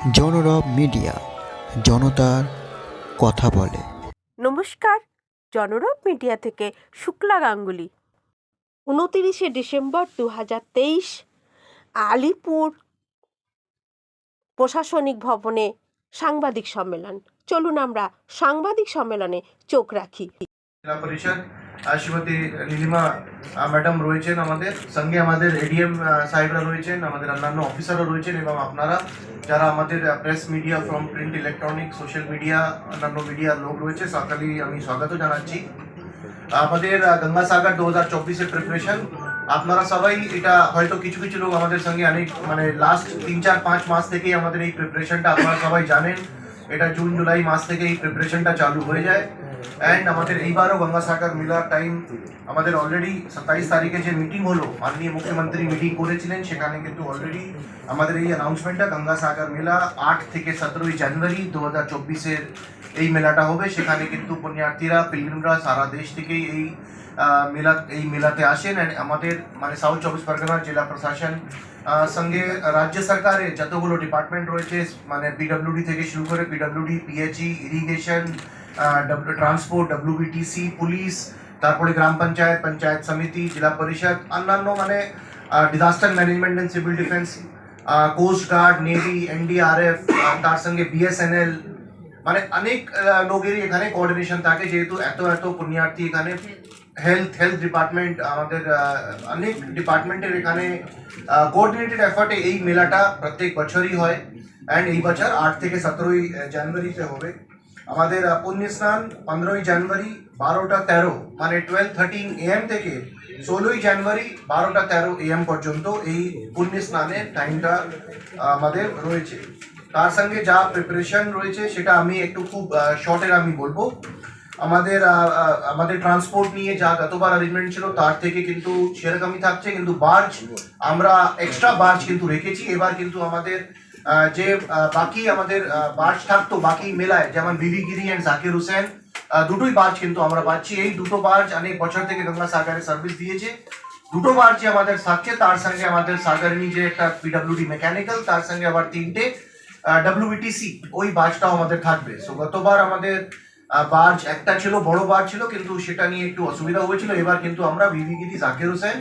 জনরব media জনতার কথা বলে। নমস্কার জনরব মিডিয়া থেকে শুক্লা গাঙ্গুলি। উনতিরিশে ডিসেম্বর দু হাজার তেইশ আলিপুর প্রশাসনিক ভবনে সাংবাদিক সম্মেলন। চলুন আমরা সাংবাদিক সম্মেলনে চোখ রাখি। জেলা পরিষদ শ্রীমতী নীলিমা ম্যাডাম রয়েছেন আমাদের, সঙ্গে আমাদের এডিএম সাহেবরা রয়েছেন, আমাদের অন্যান্য অফিসারও রয়েছেন এবং আপনারা যারা আমাদের press media from print electronic social media অন্যান্য মিডিয়ার লোক রয়েছে সকালেই আমি স্বাগত জানাচ্ছি। আমাদের গঙ্গাসাগর দু হাজার চব্বিশের প্রিপারেশন আপনারা সবাই এটা হয়তো কিছু কিছু লোক আমাদের সঙ্গে অনেক মানে লাস্ট তিন চার পাঁচ মাস থেকেই আমাদের এই প্রিপারেশনটা আপনারা সবাই জানেন, এটা জুন, জুলাই মাস থেকে এই প্রিপারেশনটা চালু হয়ে যায়। অ্যান্ড আমাদের এইবারও গঙ্গাসাগর মেলার টাইম আমাদের অলরেডি সাতাইশ তারিখে যে মিটিং হলো, মাননীয় মুখ্যমন্ত্রী মিটিং করেছিলেন, সেখানে কিন্তু অলরেডি আমাদের এই অ্যানাউন্সমেন্টটা গঙ্গাসাগর মেলা আট থেকে সতেরোই জানুয়ারি দু হাজার চব্বিশের এই মেলাটা হবে। সেখানে কিন্তু পুণ্যার্থীরা পিলগ্রিমরা সারা দেশ থেকেই এই মেলা, এই মেলাতে আসেন। And আমাদের মানে সাউথ চব্বিশ পরগনার জেলা প্রশাসন সঙ্গে রাজ্য সরকারের যতগুলো ডিপার্টমেন্ট রয়েছে মানে পিডব্লিউডি থেকে শুরু করে PWD PHE irrigation transport WBTC police, তারপরে গ্রাম পঞ্চায়েত পঞ্চায়েত সমিতি, জেলা পরিষদ, অন্যান্য মানে disaster management and civil defence coast guard navy NDRF তার সঙ্গে বিএসএনএল মানে অনেক লোকেরই এখানে কোঅর্ডিনেশন থাকে, যেহেতু এত এত পুণ্যার্থী এখানে। হেলথ হেলথ ডিপার্টমেন্ট আমাদের অনেক ডিপার্টমেন্টের এখানে কোঅর্ডিনেটেড এফার্টে এই মেলাটা প্রত্যেক বছরই হয়। অ্যান্ড এই বছর আট থেকে সতেরোই জানুয়ারিতে হবে। আমাদের পুণ্য স্নান পনেরোই জানুয়ারি বারোটা তেরো মানে টুয়েলভ থার্টিন এএম থেকে ষোলোই জানুয়ারি বারোটা তেরো এএম পর্যন্ত এই পুণ্য স্নানের টাইমটা আমাদের রয়েছে। তার সঙ্গে যা প্রিপারেশন রয়েছে সেটা আমি একটু খুব শর্টের আমি বলব। আমাদের আমাদের ট্রান্সপোর্ট নিয়ে যা গতবার অ্যারেঞ্জমেন্ট ছিল তার থেকে কিন্তু সেরকমই থাকছে, কিন্তু বার্জ আমরা এক্সট্রা বার্জ কিন্তু রেখেছি। এবার কিন্তু আমাদের যে বাকি আমাদের বার্জ থাকতো, বাকি মেলায়, যেমন বিবি গিরি অ্যান্ড জাকির হোসেন দুটোই বার্জ কিন্তু আমরা পাচ্ছি। এই দুটো বার্জ অনেক বছর থেকে গঙ্গা সাগরে সার্ভিস দিয়েছে। দুটো বার্জই আমাদের থাকছে, তার সঙ্গে আমাদের সাগরিনী যে একটা পিডব্লিউডি মেকানিক্যাল তার সঙ্গে আবার তিনটে ডাব্লিউবিটিসি ওই বার্জটাও আমাদের থাকবে। সো গতবার আমাদের বার্জ একটা ছিল, বড় বার্জ ছিল, কিন্তু সেটা নিয়ে একটু অসুবিধা হয়েছিল। এবার কিন্তু আমরা বিবিগিরি জাকির হোসেন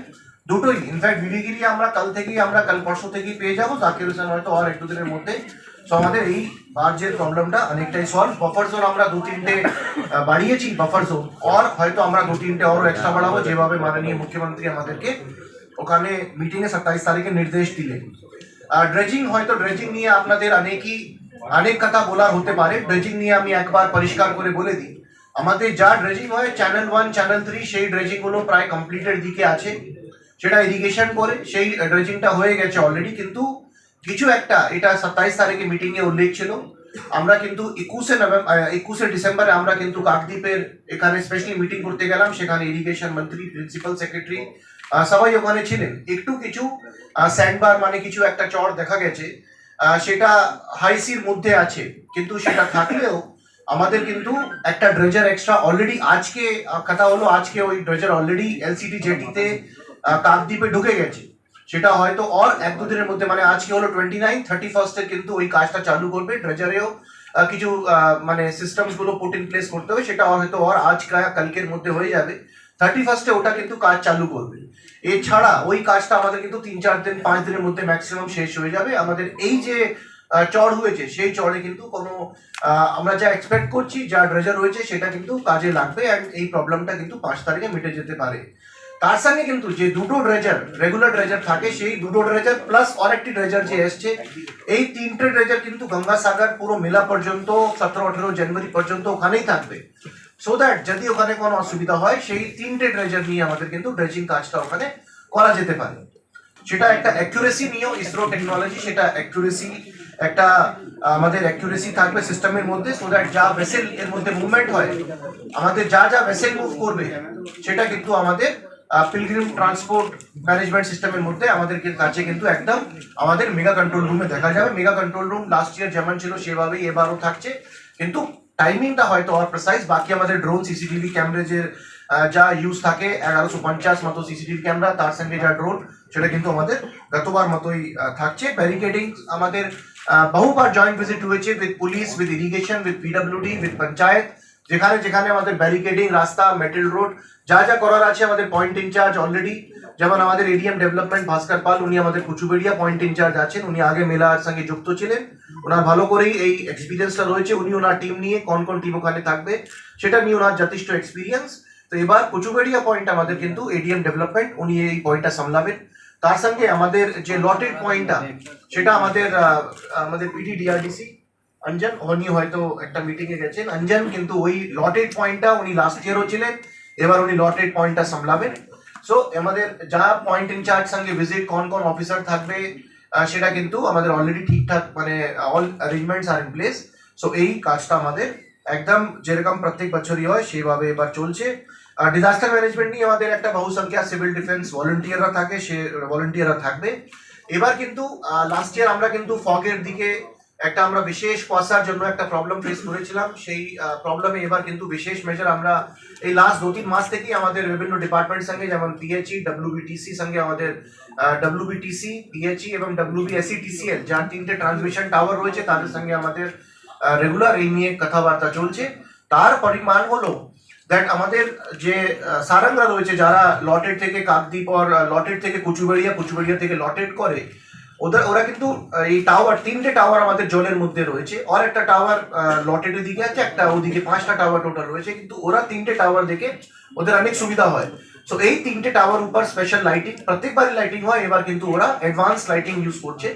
দুটোই। ইনফ্যাক্ট বিবিগিরি আমরা কাল থেকেই, আমরা কাল পরশু থেকেই পেয়ে যাব। জাকির হোসেন হয়তো আর এক দুদিনের মধ্যে। সো আমাদের এই বার্জের প্রবলেমটা অনেকটাই সলভ বাফার জোন আমরা দু তিনটে বাড়িয়েছি বাফার জোন আর হয়তো আমরা দু তিনটে আরও এক্সট্রা বাড়াবো, যেভাবে মাননীয় মুখ্যমন্ত্রী আমাদেরকে ওখানে মিটিংয়ে সাতাইশ তারিখে নির্দেশ দিলেন। আর ড্রেজিং হয়তো ড্রেজিং নিয়ে আপনাদের অনেকই, অনেক কথা বলার হতে পারে। ড্রেজিং নিয়ে আমি একবার পরিষ্কার করে বলে দিই। আমাদের যা ড্রেজিং হয় চ্যানেল ওয়ান চ্যানেল থ্রি সেই ড্রেজিংগুলো প্রায় কমপ্লিটের দিকে আছে। সেটা ইরিগেশন করে, সেই ড্রেজিংটা হয়ে গেছে অলরেডি কিন্তু কিছু একটা, এটা সাতাইশ তারিখে মিটিং এ উল্লেখ ছিল। আমরা কিন্তু একুশে নভেম্বর একুশে ডিসেম্বরে আমরা কিন্তু কাকদ্বীপের এখানে স্পেশালি মিটিং করতে গেলাম, সেখানে ইরিগেশন মন্ত্রী প্রিন্সিপাল সেক্রেটারি সবাই ওখানে ছিলেন। একটু কিছু স্যান্ডবার মানে কিছু একটা চর দেখা গেছে সেটা হাইসির মধ্যে আছে, কিন্তু সেটা থাকলেও আমাদের কিন্তু একটা ড্রেজার এক্সট্রা অলরেডি আজকে কথা হলো আজকে ওই ড্রেজার অলরেডি এলসিটি জেটিতে কাকদ্বীপে ঢুকে গেছে। সেটা হয়তো অর এক দুদিনের মধ্যে মানে আজকে হলো টোয়েন্টি নাইন থার্টি ফার্স্টে কিন্তু ওই কাজটা চালু করবে। ড্রেজারেও কিছু মানে সিস্টেমসগুলো পুট ইন প্লেস করতে হবে, সেটা হয়তো অর আজ কা- কালকের মধ্যে হয়ে যাবে। থার্টি ফার্স্টে ওটা কিন্তু কাজ চালু করবে। এছাড়া ওই কাজটা আমাদের কিন্তু তিন, চার দিন, পাঁচ দিনের মধ্যে ম্যাক্সিমাম শেষ হয়ে যাবে। আমাদের এই যে চড় হয়েছে, সেই চড়ে কিন্তু কোনো আমরা যা এক্সপেক্ট করছি, যা ড্রেজার রয়েছে, সেটা কিন্তু কাজে লাগবে। অ্যান্ড এই প্রবলেমটা কিন্তু পাঁচ তারিখে মিটে যেতে পারে। তার সঙ্গে কিন্তু যে দুটো ড্রেজার রেগুলার ড্রেজার থাকে, সেই দুটো ড্রেজার প্লাস আরেকটি ড্রেজার যে এসছে, এই তিনটে ড্রেজার কিন্তু গঙ্গাসাগর পুরো মেলা পর্যন্ত, সতেরো, আঠেরো জানুয়ারি পর্যন্ত ওখানেই থাকবে। সো দ্যাট যদি ওখানে কোনো অসুবিধা হয়, সেই তিনটে ড্রেজার নিয়ে আমাদের কিন্তু ড্রেজিং কাজটা ওখানে করা যেতে পারে। সেটা একটা অ্যাকুরেসি নিয়েও ইসরো টেকনোলজি সেটা অ্যাকুরেসি একটা, আমাদের অ্যাকুরেসি থাকবে সিস্টেমের মধ্যে সো দ্যাট যা ভেসেল এর মধ্যে মুভমেন্ট হয়, আমাদের যা যা ভেসেল মুভ করবে, সেটা কিন্তু আমাদের পিলগ্রিম ট্রান্সপোর্ট ম্যানেজমেন্ট সিস্টেমের মধ্যে আমাদের কি- কাছে কিন্তু একদম আমাদের মেগা কন্ট্রোল রুমে দেখা যাবে। Mega control room last year যেমন ছিল সেভাবেই এবারও থাকছে। কিন্তু টাইমিংটা হয়তো আর প্রেসাইজ বাকি আমাদের ড্রোন সিসিটিভি ক্যামেরেজের যা ইউজ থাকে, এগারোশো পঞ্চাশ মতো সিসিটিভি ক্যামেরা তার সঙ্গে যা ড্রোন সেটা কিন্তু আমাদের গতবার মতোই থাকছে। ব্যারিকেডিং আমাদের বহুবার জয়েন্ট ভিজিট হয়েছে with police with irrigation with PWD with panchayat যেখানে যেখানে আমাদের ব্যারিকেডিং রাস্তা মেটেল রোড যা যা করার আছে আমাদের পয়েন্ট ইনচার্জ অলরেডি যেমন আমাদের এডিএম ডেভেলপমেন্ট ভাস্কর পাল, উনি আমাদের কুচুবেড়িয়া পয়েন্ট ইনচার্জ আছেন। উনি আগে মেলার সঙ্গে যুক্ত ছিলেন। ওনার ভালো করেই এই এক্সপিরিয়েন্সটা রয়েছে। উনি ওনার টিম নিয়ে কোন কোন টিম ওখানে থাকবে, সেটা নিয়ে ওনার যথেষ্ট এক্সপিরিয়েন্স তো এবার কুচুবেড়িয়া পয়েন্ট আমাদের কিন্তু এডিএম ডেভেলপমেন্ট উনি এই পয়েন্টটা সামলাবেন। তার সঙ্গে আমাদের যে লটেড পয়েন্টটা সেটা আমাদের আমাদের পিডি ডিআরডিসি অঞ্জন, উনি হয়তো একটা মিটিং এ গেছেন। অঞ্জন কিন্তু ওই লটেড পয়েন্টটা উনি লাস্ট ইয়ারও ছিলেন, এবার উনি লটেড পয়েন্টটা সামলাবেন। সো আমাদের যা পয়েন্ট ইনচার্জ সঙ্গে ভিজিট কোন কোন অফিসার থাকবে সেটা কিন্তু আমাদের অলরেডি ঠিকঠাক মানে all arrangements are in place so এই কাজটা আমাদের একদম যেরকম প্রত্যেক বছরই হয়, সেভাবে এবার চলছে। আর ডিজাস্টার ম্যানেজমেন্ট নিয়ে আমাদের একটা বহুসংখ্যা সিভিল ডিফেন্স ভলেন্টিয়াররা থাকে, সে ভলেন্টিয়াররা থাকবে। এবার কিন্তু লাস্ট ইয়ার আমরা কিন্তু ফগের দিকে একটা আমরা বিশেষ কুয়াশার জন্য একটা প্রবলেম ফেস করেছিলাম। সেই প্রবলেমে এবার কিন্তু বিশেষ মেজার আমরা এই লাস্ট দু তিন মাস থেকেই আমাদের বিভিন্ন ডিপার্টমেন্ট সঙ্গে, যেমন পিএইচই ডব্লিউবিটিসি সঙ্গে আমাদের ডব্লিউবিটিসি পিএইচই এবং ডব্লিউবিএসিটিসিএল যার তিনটে ট্রান্সমিশন টাওয়ার রয়েছে, তাদের সঙ্গে আমাদের রেগুলার এই নিয়ে কথাবার্তা চলছে। তার পরিমাণ হলো দ্যাট আমাদের যে সারাংরা রয়েছে, যারা লটেড থেকে কাকদ্বীপ আর লটেড থেকে কুচুবেড়িয়া কুচুবেড়িয়া থেকে লটেড করে ওদের, ওরা কিন্তু এই টাওয়ার তিনটে টাওয়ার আমাদের জলের মধ্যে রয়েছে। আর একটা টাওয়ার লটেডের দিকে আছে, একটা ওদিকে পাঁচটা টাওয়ার টোটাল রয়েছে, কিন্তু ওরা তিনটে টাওয়ার দেখে ওদের অনেক সুবিধা হয়। সো এই তিনটে টাওয়ার উপর স্পেশাল লাইটিং প্রত্যেকবারই লাইটিং হয়, এবার কিন্তু ওরা অ্যাডভান্স লাইটিং ইউজ করছে।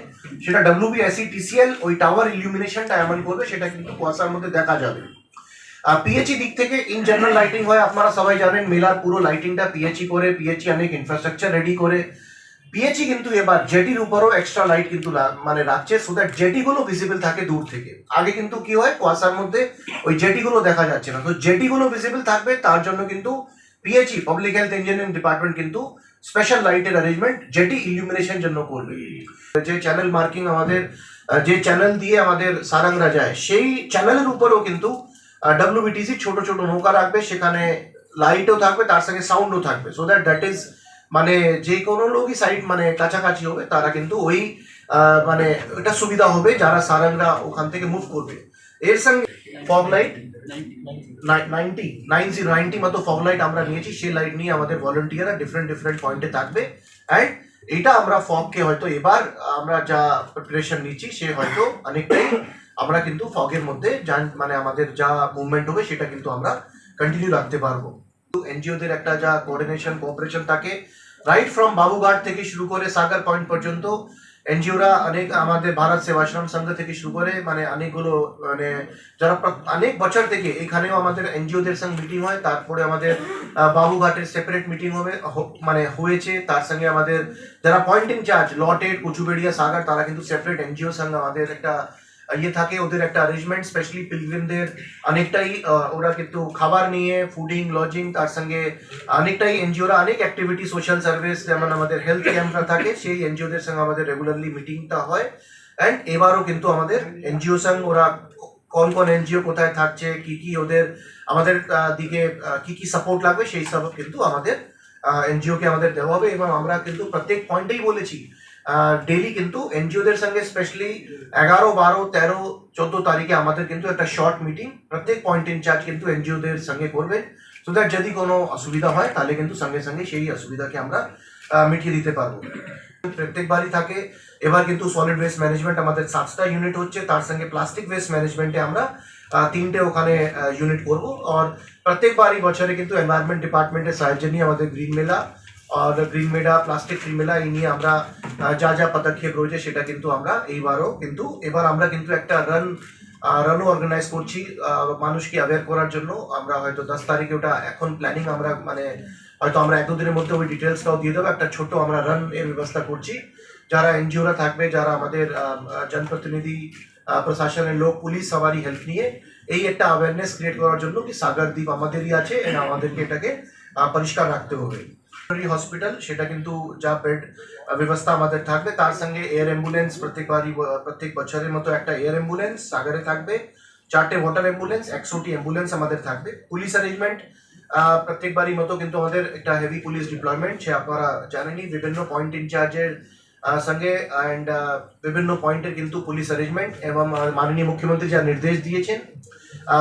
সেটা ডাব্লিউবিএসি টিসিএল ওই টাওয়ার ইলুমিনেশনটা এমন করবে, সেটা কিন্তু কুয়াশার মধ্যে দেখা যাবে। পিএইচই দিক থেকে ইন জেনারেল লাইটিং হয়, আপনারা সবাই জানেন, মেলার পুরো লাইটিংটা পিএইচই করে পিএইচই অনেক ইনফ্রাস্ট্রাকচার রেডি করে। পিএইচই কিন্তু এবার জেটির উপরও এক্সট্রা লাইট কিন্তু মানে রাখছে সো দ্যাট জেটিগুলো ভিজিবল থাকে দূর থেকে। আগে কিন্তু কি হয়, কুয়াশার মধ্যে ওই জেটিগুলো দেখা যাচ্ছে না। তো জেটিগুলো ভিজিবল থাকবে, তার জন্য কিন্তু PHE public health engineering department কিন্তু স্পেশাল লাইটের অ্যারেঞ্জমেন্ট জেটি ইলুমিনেশন জন্য করবে। যে চ্যানেল মার্কিং আমাদের যে চ্যানেল দিয়ে আমাদের সারাংরা যায়, সেই চ্যানেলের উপরেও কিন্তু ডাব্লিউবিটিসি ছোট ছোট নৌকা রাখবে, সেখানে লাইটও থাকবে, তার সঙ্গে সাউন্ডও থাকবে। সো দ্যাট দ্যাট ইজ মানে যে কোনো লোকই সাইড মানে কাছাকাছি হবে, তারা কিন্তু ওই মানে এটা সুবিধা হবে যারা সারাংরা ওখান থেকে মুভ করবে। এর সঙ্গে fog light ninety nine zero ninety মতো ফগ লাইট আমরা নিয়েছি, সেই লাইট নিয়ে আমাদের ভলেন্টিয়াররা ডিফারেন্ট ডিফারেন্ট পয়েন্টে থাকবে। অ্যান্ড এটা আমরা ফগকে হয়তো এবার আমরা যা প্রিপারেশন নিচ্ছি, সে হয়তো অনেকটাই আমরা কিন্তু ফগের মধ্যে জান- মানে আমাদের যা মুভমেন্ট হবে, সেটা কিন্তু আমরা কন্টিনিউ রাখতে পারব। এনজিওদের একটা যা কোঅর্ডিনেশন কোঅপারেশন থাকে রাইট ফ্রম বাবুঘাট থেকে শুরু করে সাগর পয়েন্ট পর্যন্ত, এনজিওরা অনেক আমাদের ভারত সেবাশ্রম সংঘ থেকে শুরু করে মানে অনেকগুলো মানে যারা অনেক বছর থেকে এখানেও আমাদের এনজিওদের সঙ্গে মিটিং হয়, তারপরে আমাদের বাবুঘাটের সেপারেট মিটিং হবে মানে হয়েছে, তার সঙ্গে আমাদের যারা point charge allotted Kachuberia Sagar তারা কিন্তু সেপারেট এনজিও সঙ্গে আমাদের একটা ইয়ে থাকে ওদের একটা অ্যারেঞ্জমেন্ট স্পেশালি পিলগ্রিমদের অনেকটাই ওরা কিন্তু খাবার নিয়ে ফুডিং লজিং তার সঙ্গে অনেকটাই এনজিওরা অনেক অ্যাক্টিভিটি সোশ্যাল সার্ভিস যেমন আমাদের হেলথ ক্যাম্পরা থাকে, সেই এনজিওদের সঙ্গে আমাদের রেগুলারলি মিটিংটা হয়। অ্যান্ড এবারও কিন্তু আমাদের এনজিও সঙ্গে ওরা কোন কোন এনজিও কোথায় থাকছে, কি কি ওদের, আমাদের দিকে কি কি সাপোর্ট লাগবে, সেই সব কিন্তু আমাদের এনজিওকে আমাদের দেওয়া হবে। এবং আমরা কিন্তু প্রত্যেক পয়েন্টেই বলেছি ডেলি কিন্তু এনজিওদের সঙ্গে স্পেশালি এগারো, বারো, তেরো, চোদ্দ তারিখে আমাদের কিন্তু একটা শর্ট মিটিং প্রত্যেক পয়েন্ট ইনচার্জ কিন্তু এনজিওদের সঙ্গে করবে সো দ্যাট যদি কোনো অসুবিধা হয়, তাহলে কিন্তু সঙ্গে সঙ্গে সেই অসুবিধাকে আমরা মিটিয়ে দিতে পারব। প্রত্যেকবারই থাকে, এবার কিন্তু সলিড ওয়েস্ট ম্যানেজমেন্ট আমাদের সাতটা ইউনিট হচ্ছে, তার সঙ্গে প্লাস্টিক ওয়েস্ট ম্যানেজমেন্টে আমরা তিনটে ওখানে ইউনিট করব। আর প্রত্যেকবারই বছরে কিন্তু এনভায়রনমেন্ট ডিপার্টমেন্টের সাহায্য নিয়ে আমাদের গ্রিন মেলা আর green mela plastic free mela এই নিয়ে আমরা যা যা পদক্ষেপ রয়েছে সেটা কিন্তু আমরা এইবারও কিন্তু, এবার আমরা কিন্তু একটা রান রানও অর্গানাইজ করছি মানুষকে অ্যাওয়ার করার জন্য। আমরা হয়তো দশ তারিখে ওটা এখন প্ল্যানিং আমরা মানে হয়তো আমরা এক দু দিনের মধ্যে ওই ডিটেলসটাও দিয়ে দেবো। একটা ছোট আমরা রান এর ব্যবস্থা করছি। যারা এনজিওরা থাকবে, যারা আমাদের জনপ্রতিনিধি প্রশাসনের লোক, পুলিশ সবারই হেল্প নিয়ে এই একটা অ্যাওয়ারনেস ক্রিয়েট করার জন্য কি সাগর দ্বীপ আমাদেরই আছে আমাদেরকে এটাকে পরিষ্কার রাখতে হবে। হসপিটাল সেটা কিন্তু যা বেড ব্যবস্থা আমাদের থাকবে, তার সঙ্গে এয়ার অ্যাম্বুলেন্স প্রত্যেকবারই প্রত্যেক বছরের মতো একটা এয়ার অ্যাম্বুলেন্স সাগরে থাকবে, চারটে ওয়াটার অ্যাম্বুলেন্স একশোটি অ্যাম্বুলেন্স আমাদের থাকবে। পুলিশ অ্যারেঞ্জমেন্ট প্রত্যেকবারই মতো কিন্তু আমাদের একটা হেভি পুলিশ ডিপ্লয়মেন্ট সে আপনারা জানেনই, বিভিন্ন পয়েন্ট ইনচার্জের সঙ্গে অ্যান্ড বিভিন্ন পয়েন্টের কিন্তু পুলিশ অ্যারেঞ্জমেন্ট এবং মাননীয় মুখ্যমন্ত্রী যা নির্দেশ দিয়েছেন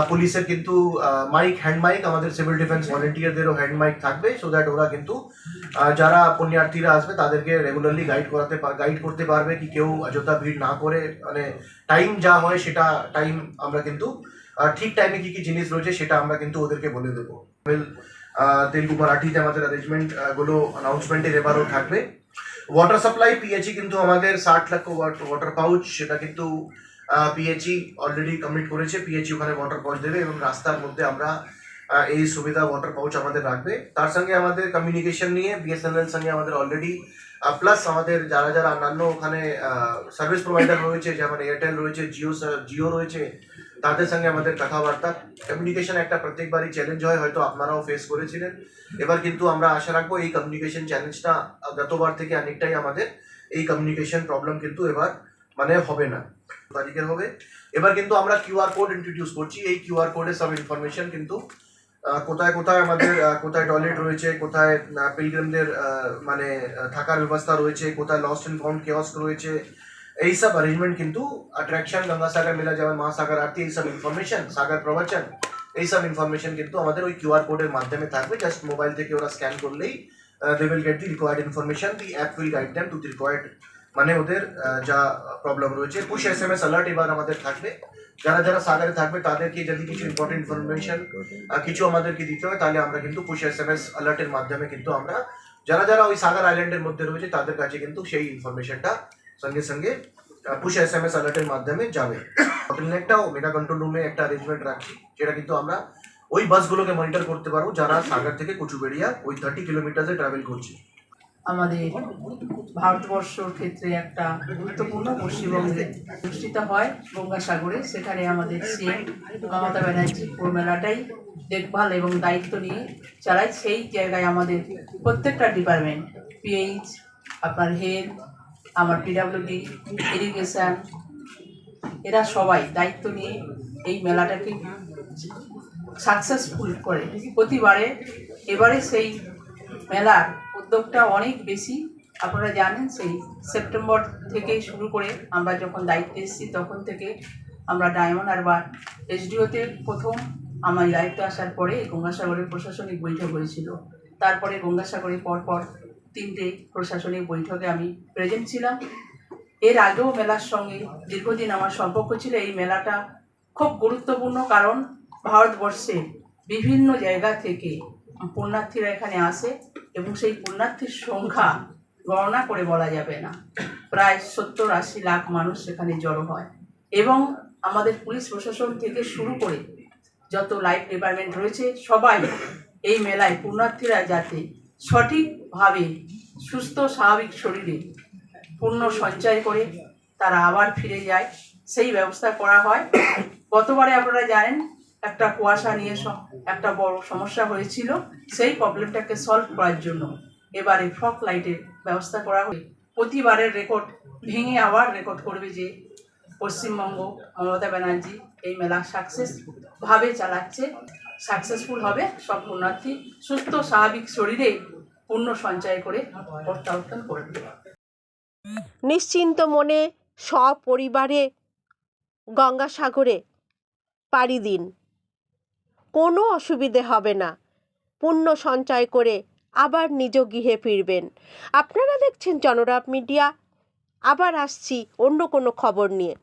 পুলিশের কিন্তু মাইক হ্যান্ড মাইক আমাদের সিভিল ডিফেন্স ভলেন্টিয়ারদেরও হ্যান্ড মাইক থাকবে সো দ্যাট ওরা কিন্তু যারা পুণ্যার্থীরা আসবে, তাদেরকে রেগুলারলি গাইড করাতে গাইড করতে পারবে কি কেউ অযথা ভিড় না করে মানে টাইম যা হয় সেটা টাইম আমরা কিন্তু ঠিক টাইমে কি কি জিনিস রয়েছে সেটা আমরা কিন্তু ওদেরকে বলে দেবো। তেলুগু মারাঠিতে আমাদের অ্যারেঞ্জমেন্টগুলো অ্যানাউন্সমেন্টের এবারও থাকবে। ওয়াটার সাপ্লাই পিএইচি কিন্তু আমাদের ষাট লক্ষ ওয়াটার পাউচ সেটা কিন্তু পিএইচি অলরেডি কমিট করেছে। পিএইচি ওখানে ওয়াটার পাউচ দেবে এবং রাস্তার মধ্যে আমরা এই সুবিধা ওয়াটার পাউচ আমাদের রাখবে। তার সঙ্গে আমাদের কমিউনিকেশন নিয়ে বিএসএনএল সঙ্গে আমাদের অলরেডি প্লাস আমাদের যারা যারা অন্যান্য ওখানে সার্ভিস প্রোভাইডার রয়েছে, যেমন এয়ারটেল রয়েছে জিও জিও রয়েছে তাদের সঙ্গে আমাদের কথাবার্তা কমিউনিকেশন একটা প্রত্যেকবারই চ্যালেঞ্জ হয়, হয়তো আপনারাও ফেস করেছিলেন। এবার কিন্তু আমরা আশা রাখব এই কমিউনিকেশন চ্যালেঞ্জটা গতবার থেকে অনেকটাই আমাদের এই কমিউনিকেশন প্রবলেম কিন্তু এবার মানে হবে না। তারিখের হবে। এবার কিন্তু আমরা কিউআর কোড ইন্ট্রোডিউস করছি। এই কিউআর কোডে সব ইনফরমেশন কিন্তু কোথায় কোথায় আমাদের কোথায় টয়লেট রয়েছে, কোথায় পিলগ্রিমদের মানে থাকার ব্যবস্থা রয়েছে, কোথায় লস্ট অ্যান্ড ফাউন্ড কেওস্ক রয়েছে এই সব অ্যারেঞ্জমেন্ট কিন্তু অ্যাট্রাকশন গঙ্গাসাগর মেলা যেমন মহাসাগর, আরতি, এই সব ইনফরমেশন সাগর প্রবচন, এই সব ইনফরমেশন কিন্তু আমাদের ওই কিউআর কোডের মাধ্যমে থাকবে। জাস্ট মোবাইল থেকে ওরা স্ক্যান করলেই they will get the required information the app will guide them to the required মানে ওদের যা প্রবলেম রয়েছে। Push S M S alert এবার আমাদের থাকবে। যারা যারা সাগরে থাকবে, তাদেরকে যদি কিছু ইম্পর্টেন্ট ইনফরমেশন কিছু আমাদেরকে দিতে হয়, তাহলে আমরা কিন্তু পুশ এস এম এস অ্যালার্টের মাধ্যমে কিন্তু আমরা, যারা যারা ওই সাগর আইল্যান্ডের মধ্যে রয়েছে, তাদের কাছে কিন্তু সেই ইনফরমেশনটা সঙ্গে সঙ্গে পুশ এস এম এস অ্যালার্টের মাধ্যমে যাবে। একটাও মেগা কন্ট্রোল রুমে একটা অ্যারেঞ্জমেন্ট রাখছি যেটা কিন্তু আমরা ওই বাসগুলোকে মনিটর করতে পারব যারা সাগর থেকে কুচুবেড়িয়া ওই থার্টি কিলোমিটার্সে ট্রাভেল করছে। আমাদের ভারতবর্ষর ক্ষেত্রে একটা গুরুত্বপূর্ণ পশ্চিমবঙ্গে অনুষ্ঠিত হয় গঙ্গাসাগরে। সেখানে আমাদের সিএম মমতা ব্যানার্জি পুরো মেলাটাই দেখভাল এবং দায়িত্ব নিয়ে চালায়। সেই জায়গায় আমাদের প্রত্যেকটা ডিপার্টমেন্ট পিএইচ আপনার হেলথ আমার পিডাব্লিউডি ইরিগেশন এরা সবাই দায়িত্ব নিয়ে এই মেলাটাকে সাকসেসফুল করে। প্রতিবারে এবারে সেই মেলার উদ্যোগটা অনেক বেশি। আপনারা জানেন সেই সেপ্টেম্বর থেকেই শুরু করে আমরা যখন দায়িত্বে এসেছি তখন থেকে আমরা ডায়মন্ড হারবার এসডিওতে প্রথম আমার দায়িত্ব আসার পরে গঙ্গাসাগরের প্রশাসনিক বৈঠক হয়েছিল। তারপরে গঙ্গাসাগরে পরপর তিনটে প্রশাসনিক বৈঠকে আমি প্রেজেন্ট ছিলাম। এর আগেও মেলার সঙ্গে দীর্ঘদিন আমার সম্পর্ক ছিল। এই মেলাটা খুব গুরুত্বপূর্ণ কারণ ভারতবর্ষে বিভিন্ন জায়গা থেকে পুণ্যার্থীরা এখানে আসে এবং সেই পুণ্যার্থীর সংখ্যা গণনা করে বলা যাবে না। প্রায় সত্তর আশি লাখ মানুষ সেখানে জড়ো হয় এবং আমাদের পুলিশ প্রশাসন থেকে শুরু করে যত লাইফ ডিপার্টমেন্ট রয়েছে, সবাই এই মেলায় পুণ্যার্থীরা যাতে সঠিকভাবে সুস্থ, স্বাভাবিক শরীরে পূর্ণ সঞ্চয় করে তারা আবার ফিরে যায়। সেই ব্যবস্থা করা হয়। গতবারে আপনারা জানেন, একটা কুয়াশা নিয়ে একটা বড় সমস্যা হয়েছিল। সেই প্রবলেমটাকে সলভ করার জন্য এবারে ফক লাইটের ব্যবস্থা করা হয় প্রতিবারের রেকর্ড ভেঙে আবার রেকর্ড করবে যে পশ্চিমবঙ্গ মমতা ব্যানার্জি এই মেলা সাকসেস ভাবে চালাচ্ছে। সাকসেসফুল হবে সব পুণ্যার্থী সুস্থ, স্বাভাবিক শরীরে পুণ্য সঞ্চয় করে প্রত্যাবর্তন করবে নিশ্চিন্ত মনে সপরিবারে গঙ্গাসাগরে পাড়ি দিন। কোনো অসুবিধে হবে না। পুণ্য সঞ্চয় করে আবার নিজ গৃহে ফিরবেন। আপনারা দেখছেন জনরাব মিডিয়া। আবার আসছি অন্য কোনো খবর নিয়ে।